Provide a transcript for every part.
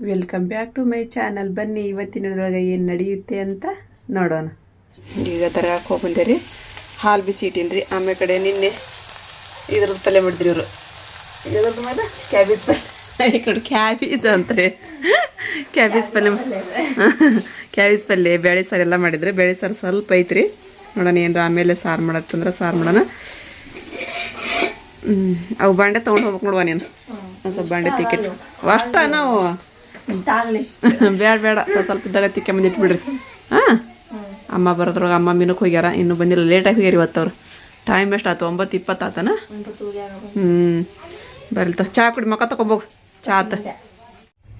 Welcome back to my channel ಬನ್ನಿ ಇವತ್ತಿನೊಳಗೆ ಏನು ನಡೆಯುತ್ತೆ ಅಂತ ನೋಡೋಣ. ಈಗ ಥರ ಹೋಗ್ಬಂದೆ ರೀ ಹಾಲು ಬಿಸಿ ಇಟ್ಟಿನ್ರಿ ಆಮೇಲೆ ಕಡೆ ನಿನ್ನೆ ಇದ್ರದ್ದು ತಲೆ ಮಾಡಿದ್ರಿ ಇವರು. ಇದ್ರದ್ದು ಮೇಲೆ ಕ್ಯಾಬೇಜ್ ಪಲ್ಯ. ಈ ಕಡೆ ಕ್ಯಾಬೇಜ್ ಅಂತಾರೆ. ಕ್ಯಾಬೇಜ್ ಪಲ್ಯ. ಕ್ಯಾಬೇಜ್ ಪಲ್ಯ ಬೇಳೆ ಸಾರು ಎಲ್ಲ ಮಾಡಿದ್ರೆ ಬೇಳೆ ಸಾರು ಸ್ವಲ್ಪ ಐತ್ರಿ. ನೋಡೋಣ ಏನಾರ ಆಮೇಲೆ ಸಾರು ಮಾಡತ್ತಂದ್ರೆ ಸಾರು ಮಾಡೋಣ. ಹ್ಞೂ ಅವು ಬಾಂಡೆ ತೊಗೊಂಡು ಹೋಗ್ಬೇಕು ನೋಡುವ ನೀನು? ಒಂದು ಸ್ವಲ್ಪ ಬಾಂಡೆ ತಿಕ್ಕಿಟ್ಟು ಅಷ್ಟ ನಾವು ಬೇಡ ಬೇಡ. ಸ್ವಲ್ಪ ಇದ್ದಾಗ ಇದ್ದಾಗ ಮಂದಿ ಇಟ್ಬಿಡ್ರಿ. ಹಾಂ? ಅಮ್ಮ ಬರೋದ್ರೊಳಗೆ ಅಮ್ಮ ಮೀನಕ್ಕೆ ಹೋಗ್ಯಾರ. ಇನ್ನೂ ಬಂದಿಲ್ಲ. ಲೇಟಾಗಿ ಹೋಗ್ಯಾರ ಇವತ್ತವ್ರು ಟೈಮ್ ಎಷ್ಟು ಆಯ್ತು ಒಂಬತ್ತು ಇಪ್ಪತ್ತು ಆತನ? ಹ್ಞೂ ಬರಲ್ತ ಚಾ ಕುಡಿ ಮಕ್ಕ ತಗೊಬೋಗ ಚಾ ಆತ.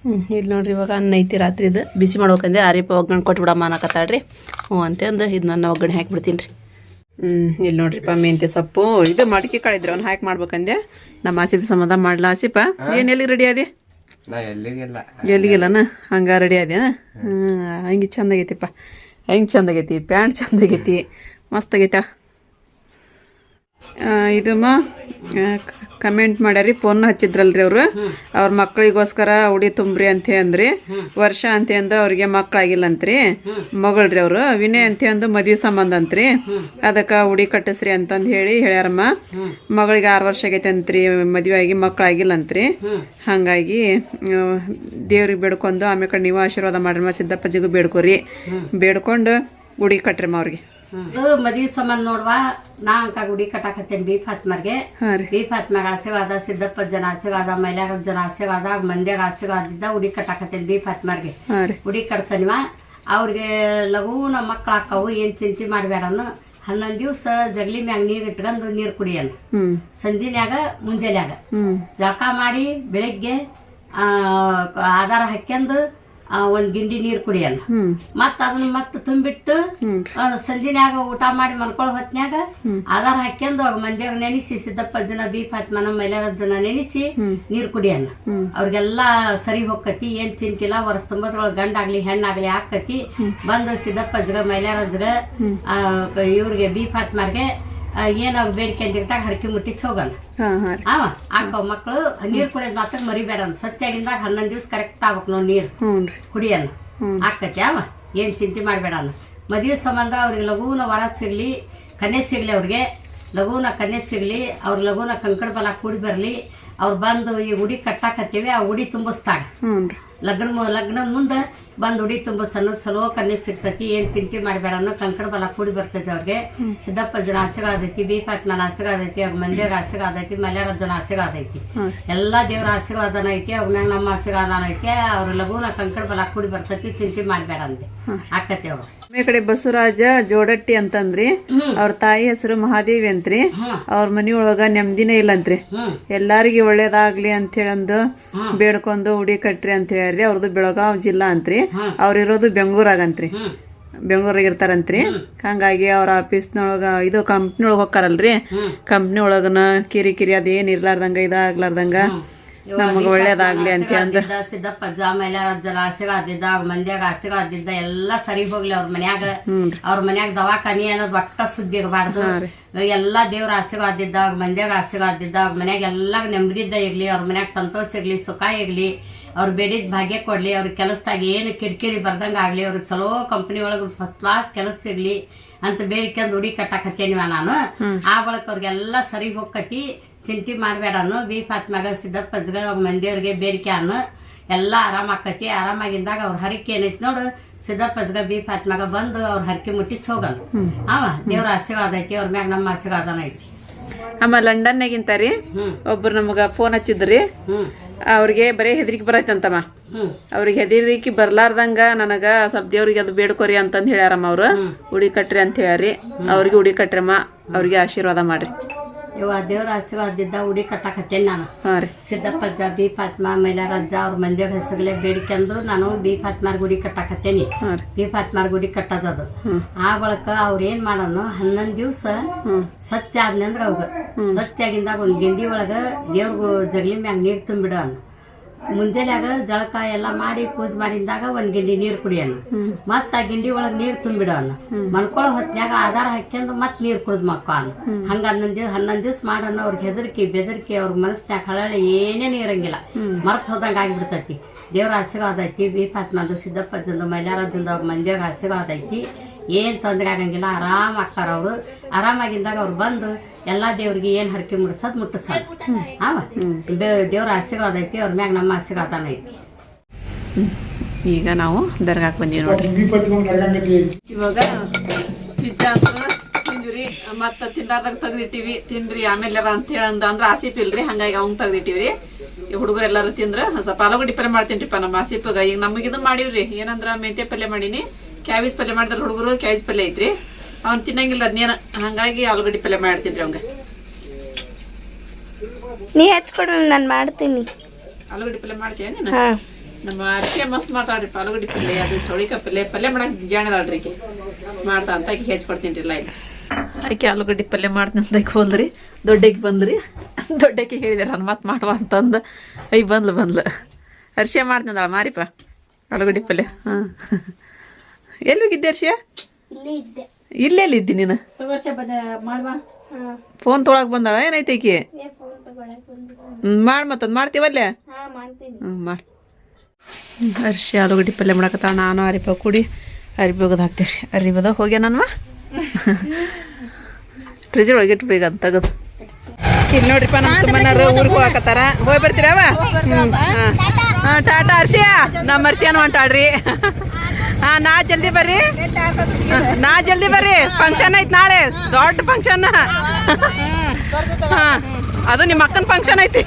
ಹ್ಞೂ ಇಲ್ಲಿ ನೋಡ್ರಿ ಇವಾಗ ಅನ್ನ ಐತಿ ರಾತ್ರಿ ಇದು. ಬಿಸಿ ಮಾಡ್ಬೇಕಂದೆ. ಆರಿಪ ಒಗ್ಗರಣೆ ಕೊಟ್ಬಿಡಮ್ಮ ಅನ್ನಕತ್ತಾಳ್ರಿ. ಹ್ಞೂ ಅಂತಂದು ಇದು ನನ್ನ ಒಗ್ಗರಣೆ ಹಾಕಿಬಿಡ್ತೀನಿ ರೀ ಹ್ಞೂ ಇಲ್ಲಿ ನೋಡ್ರಿಪ್ಪ ಮೆಂತ್ಯ ಸೊಪ್ಪು. ಇದು ಮಡಿಕೆ ಕಳಿದ್ರಿ ಅವ್ನು ಹಾಕಿ ಮಾಡ್ಬೇಕಂದೆ. ನಮ್ಮ ಆಸಿಪ ಸಂಬಂಧ ಮಾಡ್ಲಾ. ಆಸಿಪ ಏನು ಎಲ್ಲಿಗೆ ರೆಡಿ ಅದೇ ಎಲ್ಲಿಗೆಲ್ಲ ಎಲ್ಲಿಗಿಲ್ಲನ? ಹಂಗ ರೆಡಿ ಅದೇನ ಹಂಗೆ ಚಂದ ಆಗೈತಿಪ್ಪ. ಹೆಂಗೆ ಚಂದ ಆಗೈತಿ? ಪ್ಯಾಂಟ್ ಚಂದ ಆಗೈತಿ. ಮಸ್ತ್ ಆಗೈತ? ಇದಮ್ಮ ಕಮೆಂಟ್ ಮಾಡ್ಯಾರಿ ಫೋನ್ ಹಚ್ಚಿದ್ರಲ್ರಿ ಅವರು. ಅವ್ರ ಮಕ್ಕಳಿಗೋಸ್ಕರ ಉಡಿ ತುಂಬ್ರಿ ಅಂತ ಅಂದ್ರಿ. ವರ್ಷ ಅಂತ ಅಂದು ಅವ್ರಿಗೆ ಮಕ್ಳಾಗಿಲ್ಲಂತ್ರಿ. ಮಗಳ್ರಿ ಅವರು. ವಿನಯ್ ಅಂತ ಅಂದು ಮದುವೆ ಸಂಬಂಧ ಅಂತ್ರಿ. ಅದಕ್ಕೆ ಉಡಿ ಕಟ್ಟಿಸ್ರಿ ಅಂತಂದು ಹೇಳಿ ಹೇಳ್ಯಾರಮ್ಮ. ಮಗಳಿಗೆ ಆರು ವರ್ಷ ಆಗೈತೆ ಅಂತ್ರಿ, ಮದುವೆ ಆಗಿ ಮಕ್ಳಾಗಿಲ್ಲಂತ್ರಿ. ಹಾಗಾಗಿ ದೇವ್ರಿಗೆ ಬೇಡ್ಕೊಂಡು ಆಮೇಲೆ ನೀವು ಆಶೀರ್ವಾದ ಮಾಡ್ರಮ್ಮ, ಸಿದ್ದಪ್ಪಜಿಗೂ ಬೇಡ್ಕೊರಿ. ಬೇಡ್ಕೊಂಡು ಉಡಿ ಕಟ್ಟ್ರಮ್ಮ ಅವ್ರಿಗೆ. ಮದ್ವಿ ಸಂಬಂಧ ನೋಡ್ವಾ ನಾ ಅಂಕ ಗುಡಿ ಕಟ್ಟಾಕತ್ತೇನೆ ಬಿ ಫಾತ್ಮರ್ಗೆ. ಬಿ ಫಾತ್ಮಾಗ ಆಶೀರ್ವಾದ ಸಿದ್ದಪ್ಪ ಜನ ಆಶೀರ್ವಾದ ಮೈಲಾಗ ಜನ ಆಶೀರ್ವಾದ ಮಂದ್ಯಾಗ ಆಶೀರ್ವಾದ ಇದ್ದ ಉಡಿ ಕಟ್ಟಾಕತ್ತೇನೆ ಬಿ ಫಾತ್ಮರ್ಗೆ. ಉಡಿ ಕಟ್ತಾನಿವ ಅವ್ರಿಗೆ ಲಘುನ ಮಕ್ಳು ಹಾಕವು ಏನು ಚಿಂತೆ ಮಾಡಬೇಡನು ಹನ್ನೊಂದು ದಿವಸ ಜಗಲಿ ಮ್ಯಾಗ ನೀರು ಇಟ್ಕೊಂಡು ನೀರು ಕುಡಿಯಲ್ಲ ಸಂಜಿನ್ಯಾಗ ಮುಂಜಾನ್ಯಾಗ. ಜಳಕ ಮಾಡಿ ಬೆಳಿಗ್ಗೆ ಆ, ಆಧಾರ ಹಾಕ್ಯಂದು ಒಂದು ಗಿಂಡಿ ನೀರು ಕುಡಿಯಲ್ಲ. ಮತ್ತ ಅದನ್ನ ಮತ್ತೆ ತುಂಬಿಟ್ಟು ಸಂಜಿನ್ಯಾಗ ಊಟ ಮಾಡಿ ಮನ್ಕೊಳ್ಳೋ ಹೊತ್ನ್ಯಾಗ ಆಧಾರ ಹಾಕ್ಯಂದು ಅವಾಗ ಮಂದಿರ ನೆನೆಸಿ ಸಿದ್ದಪ್ಪ ಜನ ಬಿ ಫಾತ್ಮನ ಮೈಲಾರ ಜನ ನೆನೆಸಿ ನೀರು ಕುಡಿಯಲ್ಲ. ಅವ್ರಿಗೆಲ್ಲ ಸರಿ ಹೋಗ್ಕತಿ ಏನ್ ಚಿಂತಿಲ್ಲ ವರ್ಷ ತುಂಬದ್ರೊಳಗೆ ಗಂಡಾಗ್ಲಿ ಹೆಣ್ಣಾಗ್ಲಿ ಹಾಕತಿ. ಬಂದು ಸಿದ್ದಪ್ಪ ಜಗ ಮೈಲಾರ ಜಗ ಇವ್ರಿಗೆ ಬಿ ಫಾತ್ಮಾರ್ಗೆ ಏನಾಗ ಬೇಡಿಕೆ ಇರ್ತಾಗ ಹರಕೆ ಮುಟ್ಟಿಸಿ ಹೋಗಲ್ಲ ಅವ ಆಕವ್ ಮಕ್ಳು ನೀರ್ ಕುಡಿಯೋದ್ ಮಾತ್ರ ಮರಿಬೇಡ ಬೇಡ ಸ್ವಚ್ಛಾಗಿಂದಾಗ ಹನ್ನೊಂದು ದಿವ್ಸ ಕರೆಕ್ಟ್ ಆಗ್ಬೇಕು ನಾವು ನೀರು. ಕುಡಿಯಲ್ಲ. ಆಕತಿ ಅವ ಏನ್ ಚಿಂತೆ ಮಾಡ್ಬೇಡ ಅಲ್ಲ ಮದುವೆ ಸಂಬಂಧ ಅವ್ರಿಗೆ ಲಘುನ ವರ ಸಿಗ್ಲಿ ಕನ್ಯಾ ಸಿಗ್ಲಿ ಅವ್ರಿಗೆ ಲಘುನ ಕನ್ಯೆ ಸಿಗ್ಲಿ ಅವ್ರ ಲಘುನ ಕಂಕಣ ಬಲ ಕೂಡಿ ಬರಲಿ ಅವ್ರು ಬಂದು ಈ ಉಡಿ ಕಟ್ಟಾಕತ್ತೀವಿ ಆ ಉಡಿ ತುಂಬಿಸ್ತಾಗ ಲಗ್ನ ಲಗ್ನ ಮುಂದೆ ಬಂದು ಉಡಿ ತುಂಬ ಅನ್ನೋದು ಚಲೋ ಕನ್ಯೆ ಸಿಗ್ತೈತಿ ಏನು ಚಿಂತೆ ಮಾಡಬೇಡ ಅನ್ನೋ ಕಂಕಣ ಬಲ ಕೂಡಿ ಬರ್ತೈತಿ ಅವ್ರಿಗೆ. ಸಿದ್ದಪ್ಪ ಜನ ಆಶೀರ್ವಾದ ಐತಿ ಬಿ ಪಾಟ್ನ ಆಶೀರ್ವಾದ ಐತಿ ಅವ್ರ ಮಂದಿಯಾಗ ಆಶೀರ್ವಾದ ಆದೈತಿ ಮಲ್ಯಾರ ಜನ ಆಶೀರ್ವಾದ ಎಲ್ಲ ಎಲ್ಲಾ ದೇವ್ರ ಆಶೀರ್ವಾದನ ಐತಿ ಅವ್ರ ಮ್ಯಾಗ ನಮ್ಮ ಆಶೀರ್ವಾದನ ಐತಿ ಅವ್ರ ಲಘುನ ಕಂಕಣ ಬಲ ಕೂಡಿ ಬರ್ತೈತಿ ಚಿಂತೆ ಮಾಡಬೇಡ ಅಂತೆ ಆಕತಿ ಅವ್ರು ಈ ಕಡೆ ಬಸವರಾಜ ಜೋಡಟ್ಟಿ ಅಂತಂದ್ರಿ. ಅವ್ರ ತಾಯಿ ಹೆಸರು ಮಹಾದೇವಿ ಅಂತ್ರಿ. ಅವ್ರ ಮನಿಯೊಳಗ ನೆಮ್ಮದಿನೇ ಇಲ್ಲಂತ್ರಿ ಎಲ್ಲಾರಿಗೆ ಒಳ್ಳೇದಾಗ್ಲಿ ಅಂತ ಹೇಳಂದು ಬೇಡ್ಕೊಂಡು ಉಡಿ ಕಟ್ರಿ ಅಂತ ಹೇಳ್ರಿ ಅವ್ರದ್ದು ಬೆಳಗಾವ್ ಜಿಲ್ಲಾ ಅಂತ್ರಿ. ಅವ್ರ ಇರೋದು ಬೆಂಗಳೂರಾಗಂತ್ರಿ ಅಂತ್ರಿ. ಬೆಂಗಳೂರಾಗ ಇರ್ತಾರಂತ್ರಿ. ಹಂಗಾಗಿ ಅವ್ರ ಆಫೀಸ್ನೊಳಗ ಇದು ಕಂಪ್ನಿ ಒಳಗೆ ಹೋಗ್ತಾರಲ್ರಿ. ಕಂಪ್ನಿ ಒಳಗನ ಕಿರಿ ಕಿರಿ ಅದೇನ್ ಇರ್ಲಾರ್ದಂಗ ಇದಾಗ್ಲಾರ್ದಂಗ ನಮಗ ಒಳ್ಳೇದಾಗ್ಲಿ ಅಂತ ಸಿದ್ದಪ್ಪ ಜಾಮೇಲೆ ಮೇಲೆ ಜಲ ಆಶೀರ್ವಾದ ಇದ್ದ ಅವ್ರ ಮಂದ್ಯಾಗ ಆಶೀರ್ವಾದ ಇದ್ದ ಎಲ್ಲಾ ಸರಿ ಹೋಗ್ಲಿ ಅವ್ರ ಮನ್ಯಾಗ. ಅವ್ರ ಮನ್ಯಾಗ ದವಾಖಾನಿ ಅನ್ನೋದು ಒಟ್ಟ ಸುದ್ದಿ ಇರಬಾರ್ದು. ಎಲ್ಲಾ ದೇವ್ರ ಆಶೀರ್ವಾದ ಇದ್ದ ಅವ್ರ ಮಂದ್ಯಾಗ ಆಶೀರ್ವಾದ ಇದ್ದ ಅವ್ರ ಮನ್ಯಾಗ ಎಲ್ಲಾ ನೆಮ್ಮದಿದ್ದ ಇರ್ಲಿ ಅವ್ರ ಮನ್ಯಾಗ ಸಂತೋಷ ಇರ್ಲಿ ಸುಖ ಇರ್ಲಿ ಅವ್ರ ಬೇಡಿದ ಭಾಗ್ಯ ಕೊಡ್ಲಿ ಅವ್ರ ಕೆಲಸದಾಗ ಏನು ಕಿರಿಕಿರಿ ಬರ್ದಂಗ ಆಗ್ಲಿ ಅವ್ರ ಚಲೋ ಕಂಪನಿ ಒಳಗ ಫಸ್ಟ್ ಕ್ಲಾಸ್ ಕೆಲಸ ಸಿಗ್ಲಿ ಅಂತ ಬೇಡಿಕೊಂಡು ಉಡಿ ಕಟ್ಟಾಕತ್ತೇನಿವ ನಾನು. ಆ ಬಳಕ ಅವ್ರಿಗೆಲ್ಲ ಸರಿ ಹೋಗ್ಕತಿ. ಚಿಂತೆ ಮಾಡಬೇಡನು ಬಿ ಫಾತ್ಮಾಗ ಸಿದ್ದಪ್ಪ ಮಂದಿಯವ್ರಿಗೆ ಬೇಡಿಕೆ ಅನ್ನು. ಎಲ್ಲ ಆರಾಮ ಆಕತಿ. ಆರಾಮಾಗಿದ್ದಾಗ ಅವ್ರ ಹರಿಕೆ ಏನೈತಿ ನೋಡು. ಸಿದ್ದಪ್ಪ ಅಜ್ಗ ಬಿ ಪಾತ್ಮ್ಯಾಗ ಬಂದು ಅವ್ರ ಹರಿಕೆ ಮುಟ್ಟಿಸಿ ಹೋಗಲ್ಲ ಅವ ದೇವ್ರ ಆಶೀರ್ವಾದ ಐತಿ. ಅವ್ರ ಮ್ಯಾಗ ನಮ್ಮ ಆಶೀರ್ವಾದನ ಐತಿ. ಅಮ್ಮ ಲಂಡನ್ನಾಗಿಂತ ರೀ? ಒಬ್ರು ನಮಗ ಫೋನ್ ಹಚ್ಚಿದ್ರಿ ಅವ್ರಿಗೆ ಬರೀ ಹೆದರಿಕೆ ಬರೈತಂತಮ್ಮ. ಅವ್ರಿಗೆ ಹೆದರಿಕೆ ಬರ್ಲಾರ್ದಂಗ ನನಗ ಸ್ವಲ್ಪ ದೇವ್ರಿಗೆ ಅದು ಬೇಡ್ಕೊರಿ ಅಂತಂದು ಹೇಳ್ಯಾರಮ್ಮ ಅವ್ರು. ಉಡಿ ಕಟ್ರಿ ಅಂತ ಹೇಳ್ಯಾರಿ. ಅವ್ರಿಗೆ ಉಡಿ ಕಟ್ರಮ್ಮ. ಅವ್ರಿಗೆ ಆಶೀರ್ವಾದ ಮಾಡ್ರಿ. ಇವ ದೇವ್ರ ಆಶೀರ್ವಾದದಿಂದ ಉಡಿ ಕಟ್ಟಾಕತ್ತೇನೆ ನಾನು. ಹಾ ರೀ. ಸಿದ್ದಪ್ಪಜ್ಜ ಬಿ ಫಾತ್ಮಾ ಮೈಲಾರಜ್ಜ ಅವ್ರ ಮಂದಿ ಹೆಸರುಗಳೇ ಬೇಡಿಕೆ ಅಂದ್ರು ನಾನು ಬಿ ಫಾತ್ಮಾರ್ ಗುಡಿ ಕಟ್ಟಾಕತ್ತೇನಿ. ಹಾ ರೀ. ಬಿ ಫಾತ್ಮಾರ್ ಗುಡಿ ಕಟ್ಟದದು ಹ್ಮ್. ಆ ಬಳಕ ಅವ್ರ ಏನ್ ಮಾಡೋನು ಹನ್ನೊಂದು ದಿವಸ ಸ್ವಚ್ಛ ಆದ್ನಂದ್ರ ಅವಾಗ. ಸ್ವಚ್ಛ ಆಗಿಂದಾಗ ಒಂದು ಗಿಂಡಿ ಒಳಗ ದೇವ್ರ ಜಗಲಿ ಮ್ಯಾಗ ನೀರು ತುಂಬಿಡೋನು. ಅನ್ನು ಮುಂಜಾನ್ಯಾಗ ಜಳಕ ಎಲ್ಲ ಮಾಡಿ ಪೂಜೆ ಮಾಡಿದಾಗ ಒಂದು ಗಿಂಡಿ ನೀರ್ ಕುಡಿಯೋಣ. ಮತ್ತ ಆ ಗಿಂಡಿ ಒಳಗ್ ನೀರ್ ತುಂಬಿಡೋಣ. ಮನ್ಕೊಳ ಹೊತ್ನ್ಯಾಗ ಆಧಾರ ಹಾಕ್ಯಂದು ಮತ್ ನೀರ್ ಕುಡ್ದ್ ಮಕ್ಕೋಣ. ಹಂಗ ಹನ್ನೊಂದ್ ದಿವ್ಸ ಹನ್ನೊಂದ್ ದಿವ್ಸ ಮಾಡೋಣ ಅವ್ರಿಗೆ ಹೆದರ್ಕಿ ಬೆದರ್ಕಿ ಅವ್ರ ಮನಸ್ನ್ಯಾಗ ಹಳಳಿ ಏನೇನು ಇರಂಗಿಲ್ಲ. ಮರ್ತ್ ಹೋದಂಗ ಆಗಿಬಿಡ್ತೈತಿ. ದೇವ್ರ ಆಶೀರ್ವಾದ ಐತಿ. ಬಿ ಪಾತ್ಮಂದು ಸಿದ್ದಪ್ಪಜ್ಜಂದು ಮೈಲಾರದಿಂದ ಅವ್ರ ಮಂದಿಯಾಗ ಆಶೀರ್ವಾದ ಐತಿ. ಏನು ತೊಂದರೆ ಆಗಂಗಿಲ್ಲ ಆರಾಮ್ ಆಕ್ಕಾರ ಅವರು. ಆರಾಮಾಗಿದ್ದಾಗ ಅವ್ರು ಬಂದು ಎಲ್ಲ ದೇವ್ರಿಗೆ ಏನು ಹರಕೆ ಮುಡ್ಸೋದು ಮುಟ್ಟಿಸೋದು ಹಾವ? ದೇವ್ರ ಆಶೀರ್ವಾದ ಐತಿ ಅವ್ರ ಮ್ಯಾಗ ನಮ್ಮ ಆಶೀರ್ವಾದನ ಐತಿ. ಈಗ ನಾವು ದರ್ಗಾಕ್ಕೆ ಬಂದೀವಿ ನೋಡ್ರಿ. ಇವಾಗ ಪಿಜ್ಜಾ ತಿಂದ್ರಿ ಮತ್ತ ತಿನ್ನಾರ್ದಾಗ ತೆಗ್ದಿಟ್ಟಿವಿ. ತಿನ್ರಿ ಆಮೇಲೆ ಅಂತ ಹೇಳಿ ಅಂದ ಅಂದ್ರ ಆಸಿಪ್ ಇಲ್ರಿ ಹಂಗಾಗಿ ಅವ್ನ್ ತೆಗ್ದಿಟ್ಟಿವ್ರಿ ಈ ಹುಡುಗರು ಎಲ್ಲಾರು ತಿಂದ್ರ ಸ್ವಲ್ಪ ಆಲೂಗಡ್ಡಿ ಪಲ್ಯ ಮಾಡ್ತೀನಿಪ್ಪ ನಮ್ಮ ಆಸಿಪ್ಗ. ಈಗ ನಮಗಿದ್ ಮಾಡಿವ್ರಿ ಮಾಡೀವ್ರಿ. ಏನಂದ್ರ ಮೆಂತ್ಯ ಪಲ್ಯ ಮಾಡೀನಿ. ಕ್ಯಾಬೇಜ್ ಪಲ್ಯ ಮಾಡಿದ್ರೆ ಹುಡುಗರು ಕ್ಯಾಬೇಜ್ ಪಲ್ಯ ಐತ್ರಿ. ಅವ್ನು ತಿನ್ನಂಗಿಲ್ಲ ಅದ್ನೇನ ಹಂಗಾಗಿ ಆಲೂಗಡ್ಡೆ ಪಲ್ಯ ಮಾಡ್ತೀನಿ ಅವಂಗ. ನೀ ಹಚ್ಕೊಡ್ರಿ ನಾನು ಮಾಡ್ತೀನಿ. ಆಲೂಗಡ್ಡೆ ಪಲ್ಯ ಮಾಡ್ತೀಯ ನೀನು? ಹಾ. ನಮ್ಮ ಅಡಿಕೆ ಮಸ್ತ್ ಮಾತಾಡ್ರಿ ಆಲೂಗಡ್ಡೆ ಪಲ್ಯ ಅದು ಚೌಳಿಕಾಯಿ ಪಲ್ಯ. ಪಲ್ಯ ಮಾಡಕ್ ಜಾಣದಾಳ್ರಿ ಈಕಿ. ಮಾಡ್ತಾ ಅಂತ ಆಕಿ ಹೆಚ್ಕೊಡ್ತೀನಿ ಇಲ್ಲ ಇದು ಆಕೆ ಆಲೂಗಡ್ಡೆ ಪಲ್ಯ ಮಾಡ್ತೀನಿ ಅಂತ ಹೋದ್ರಿ ದೊಡ್ಡಕ್ಕೆ ಬಂದ್ರಿ ದೊಡ್ಡಕ್ಕೆ ಹೇಳಿದೆ ನಾನು ಮತ್ತೆ ಮಾಡುವ ಅಂತಂದು. ಐ ಬಂದ್ಲು ಬಂದ್ಲು. ಅರ್ಶಿಯ ಮಾಡ್ತಂದಳ ಮಾರಿಪ್ಪ. ಆಲೂಗಡ್ಡೆ ಪಲ್ಯ. ಹಾಂ. ಎಲ್ಲಿ ಹೋಗಿದ್ದೆ ಇದ್ದೆ. ಇಲ್ಲೆಲ್ಲಿ ಇದ್ದಿ ನೀನು? ಫೋನ್ ತೊಳಕ್ ಬಂದಾಳ? ಏನೈತೆ ಈಕಿ? ಮಾಡ್ ಮತ್ತದ್ ಮಾಡ್ತೀವಲ್ಲೇ ಹ್ಞೂ ಮಾಡಿ. ಅರ್ಶಿ ಆಲೂಗಡ್ಡೆ ಪಲ್ಯ ಮಾಡಕತ್ತಾಳ ನಾನು ಅರಿಪ ಕೂಡಿ ಅರಿಬಿ ಒಗದು ಹಾಕ್ತೀರಿ. ಅರಿಬದ ಹೋಗ್ಯ ನನ್ವ ಫ್ರಿಜ್ ಒಳಗೆ ಇಟ್ಟು ಬೇಗ ಅಂತ ತೆಗದು. ಇಲ್ಲಿ ನೋಡ್ರಿಪ್ಪ ನಮ್ಮ ಸುಮ್ಮನಾರ ಊರಿಗೆ ಹೋಗಕತ್ತಾರ. ಹೋಗಿ ಬರ್ತೀರವ? ಹಾಂ. ಟಾಟಾ ಅರ್ಶಿಯ ನಮ್ಮ ಅರ್ಶಿಯನು ಹೊಂಟಾಡ್ರಿ ಹಾಂ, ನಾ ಜಲ್ದಿ ಬರ್ರಿ. ನಾ ಜಲ್ದಿ ಬರ್ರಿ. ಫಂಕ್ಷನ್ ಐತ್ ನಾಳೆ. ದೊಡ್ಡ ಫಂಕ್ಷನ್ ಹಾಂ. ಅದು ನಿಮ್ಮ ಅಕ್ಕನ ಫಂಕ್ಷನ್ ಐತಿ.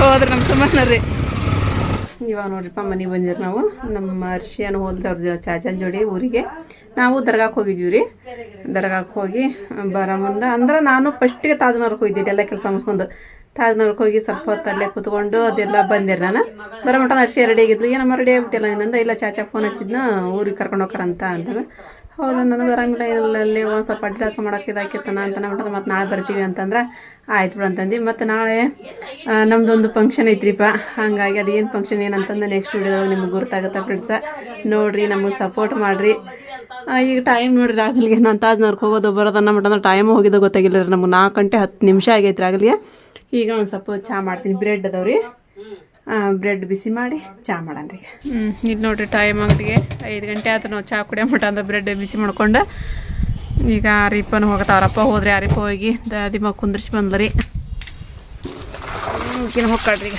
ಹೋದ್ರಿ ನಮ್ಮ ಸುಮ್ಮನರಿ ಇವಾಗ ನೋಡ್ರಿಪ್ಪ, ಮನೆಗೆ ಬಂದಿರಿ ನಾವು. ನಮ್ಮ ಅರ್ಶಿಯನ್ ಹೋದ್ರೆ ಅವ್ರ ಚಾಚನ್ ಜೋಡಿ ಊರಿಗೆ. ನಾವು ದರ್ಗಾಕ್ಕೆ ಹೋಗಿದ್ವಿ ರೀ ದರ್ಗಾಕ್ಕೆ ಹೋಗಿ ಬರೋ ಮುಂದೆ. ಅಂದ್ರೆ ನಾನು ಫಸ್ಟಿಗೆ ತಾಜ್ನವ್ರಿಗೆ ಹೋಗಿದ್ದೆ ಎಲ್ಲ ಕೆಲಸ ಮುಗಿಸ್ಕೊಂಡು. ತಾಜ್ನವ್ರಿಗೆ ಹೋಗಿ ಸ್ವಲ್ಪ ಹೊತ್ತು ಅಲ್ಲೇ ಕುತ್ಕೊಂಡು ಅದೆಲ್ಲ ಬಂದಿರ ನಾನು. ಬರೋ ಮಟ್ಟ ಅಷ್ಟು ರೆಡಿ ಆಗಿದ್ಲು. ಏನಮ್ಮ ರೆಡಿ ಆಗ್ಬಿಟ್ಟಿಲ್ಲ ನಿನ್ನಂದ ಇಲ್ಲ, ಚಾಚಾ ಫೋನ್ ಹಚ್ಚಿದ್ನ, ಊರಿಗೆ ಕರ್ಕೊಂಡು ಹೋಗ್ಕರಂತ ಅಂತಂದ್ರೆ ಹೌದು, ನನಗೆ ಆರಾಮಿಲ್ಲ. ಇಲ್ಲ ಅಲ್ಲಿ ಒಂದು ಸ್ವಲ್ಪ ಅಡ್ಡಾಕ ಮಾಡೋಕೆ ಇದಾಕಿತ್ತನ ಅಂತ ನಮ್ಮ ಮತ್ತೆ ನಾಳೆ ಬರ್ತೀವಿ ಅಂತಂದ್ರೆ ಆಯ್ತು ಬಿಡು ಅಂತಂದು. ಮತ್ತು ನಾಳೆ ನಮ್ಮದೊಂದು ಫಂಕ್ಷನ್ ಐತ್ರಿಪ್ಪ ಹಾಗಾಗಿ ಅದೇನು ಫಂಕ್ಷನ್ ಏನಂತಂದು ನೆಕ್ಸ್ಟ್ ವೀಡಿಯೋದಾಗ ನಿಮ್ಗೆ ಗೊತ್ತಾಗುತ್ತೆ ಫ್ರೆಂಡ್ಸ ನೋಡಿರಿ, ನಮಗೆ ಸಪೋರ್ಟ್ ಮಾಡಿರಿ. ಈಗ ಟೈಮ್ ನೋಡ್ರಿ ಆಗಲಿಗೆ ನಾನು ತಾಜ್ನವ್ರಿಗೆ ಹೋಗೋದು ಬರೋದನ್ನ ಮಟ್ಟ ಟೈಮ್ ಹೋಗಿದ್ದು ಗೊತ್ತಾಗಿಲ್ಲ ರೀ ನಮ್ಗೆ ನಾಲ್ಕು ಗಂಟೆ ಹತ್ತು ನಿಮಿಷ ಆಗೈತೆ ರಾಗಲ್ಗೆ ಈಗ ಒಂದು ಸ್ವಲ್ಪ ಚಹಾ ಮಾಡ್ತೀನಿ. ಬ್ರೆಡ್ ಅದಾವ್ರಿ. ಬ್ರೆಡ್ ಬಿಸಿ ಮಾಡಿ ಚಹಾ ಮಾಡನ್ರಿ ಹ್ಞೂ ಇಲ್ಲಿ ನೋಡ್ರಿ ಟೈಮ್ ಅಂಗಡಿಗೆ. ಐದು ಗಂಟೆ ಆಯ್ತು ನಾವು ಚಹಾ ಕುಡಿಯೋ ಅಂದ್ರೆ ಬ್ರೆಡ್ ಬಿಸಿ ಮಾಡ್ಕೊಂಡು. ಈಗ ಆರಿಪ್ಪನ ಹೋಗತ್ತವ್ರಪ್ಪ ಹೋದ್ರಿ ಆರಿಪ್ಪ ಹೋಗಿ ದಾದಿಮ ಕುಂದ್ರಿಸಿ ಬಂದ್ಲರಿ. ಈಗಿನ ಹೋಗ್ಕಾಡ್ರಿ ಈಗ.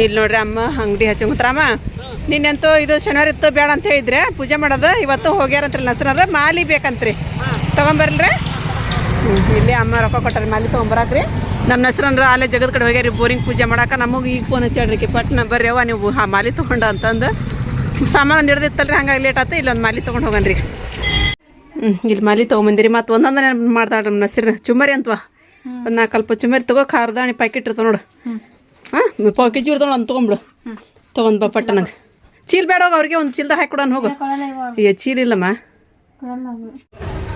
ಇಲ್ಲಿ ನೋಡ್ರಿ ಅಮ್ಮ ಅಂಗಡಿ ಹಚ್ಕೊಂತಾರಮ್ಮ ನಿನ್ನೆಂತೂ ಇದು ಶನಿವಾರ ಇತ್ತು ಬೇಡ ಅಂತ ಹೇಳಿದ್ರೆ ಪೂಜೆ ಮಾಡೋದು, ಇವತ್ತು ಹೋಗ್ಯಾರಂತ್ರಿ ನಸರ ಮಾಲಿ ಬೇಕಂತ್ರಿ. ತೊಗೊಂಬರ್ಲ್ರಿ. ಇಲ್ಲಿ ಅಮ್ಮ ರೊಕ್ಕ ಕೊಟ್ಟಾರಿ ಮಾಲಿ ತೊಗೊಂಬರಾಕ್ರಿ. ನಮ್ಮ ಹೆಸ್ರಂದ್ರೆ ಅಲ್ಲೇ ಜಗದ್ ಕಡೆ ಹೋಗ್ಯಾರಿ ಬೋರಿಂಗ್ ಪೂಜೆ ಮಾಡಾಕ. ನಮಗೆ ಈಗ ಫೋನ್ ಹಚ್ಚಾಡ್ರಿ ಪಟ್ನ ಬರ್ರಿ ಅವ್ವ ನೀವು ಹಾ ಮಾಲಿ ತೊಗೊಂಡ ಅಂತಂದು. ಸಾಮಾನು ಒಂದು ಹಿಡ್ದಿತ್ತಲ್ರಿ ಹಂಗಾಗಿ ಲೇಟ್ ಆಯ್ತು ಇಲ್ಲೊಂದು ಮಾಲಿ ತೊಗೊಂಡು ಹೋಗನ್ರಿ. ಹ್ಞೂ ಇಲ್ಲಿ ಮಾಲಿ ತೊಗೊಂಬಂದಿರಿ ಮತ್ತು ಒಂದೊಂದು ನೆನ್ಪು ನನ್ನ ನಮ್ಮ ಹೆಸ್ರು ಚುಮ್ಮರಿ ಅಂತವ? ಒಂದು ನಾಲ್ಕು ಅಲ್ಪ ಚುಮ್ಮರಿ ತಗೋ ಖಾರದಾಣಿ ಪ್ಯಾಕೆಟ್ ಇರ್ತಾವ ನೋಡು. ಹಾಂ ಪಾವ್ ಕೆ ಜಿ ಇರ್ತಾವ ಅಂತ ತೊಗೊಂಬಿಡು. ತೊಗೊಂಡು ಬಾ ಪಟ್ಟ ನಂಗೆ. ಚೀಲ್ ಬೇಡ ಹೋಗ ಅವ್ರಿಗೆ ಒಂದು ಚೀಲ್ದಾಗ ಹಾಕೊಡೋಣ ಹೋಗು. ಏ ಚೀಲ್ ಇಲ್ಲಮ್ಮ.